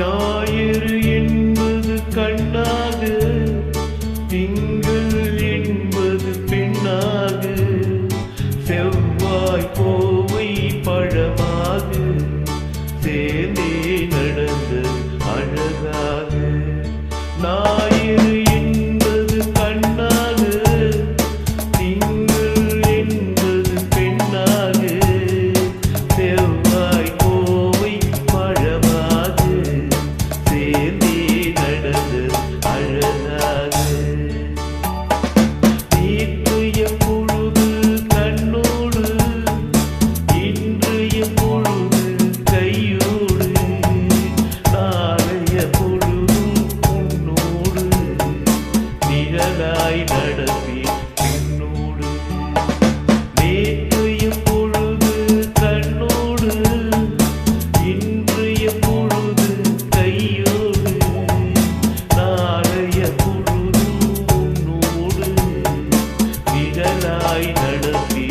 ஞாயிறு என்பது கண்ணாக திங்கள் என்பது பெண்ணாக செவ்வாய் கோவை பழமாக சேர்ந்தேன கண்களாய் நடத்தி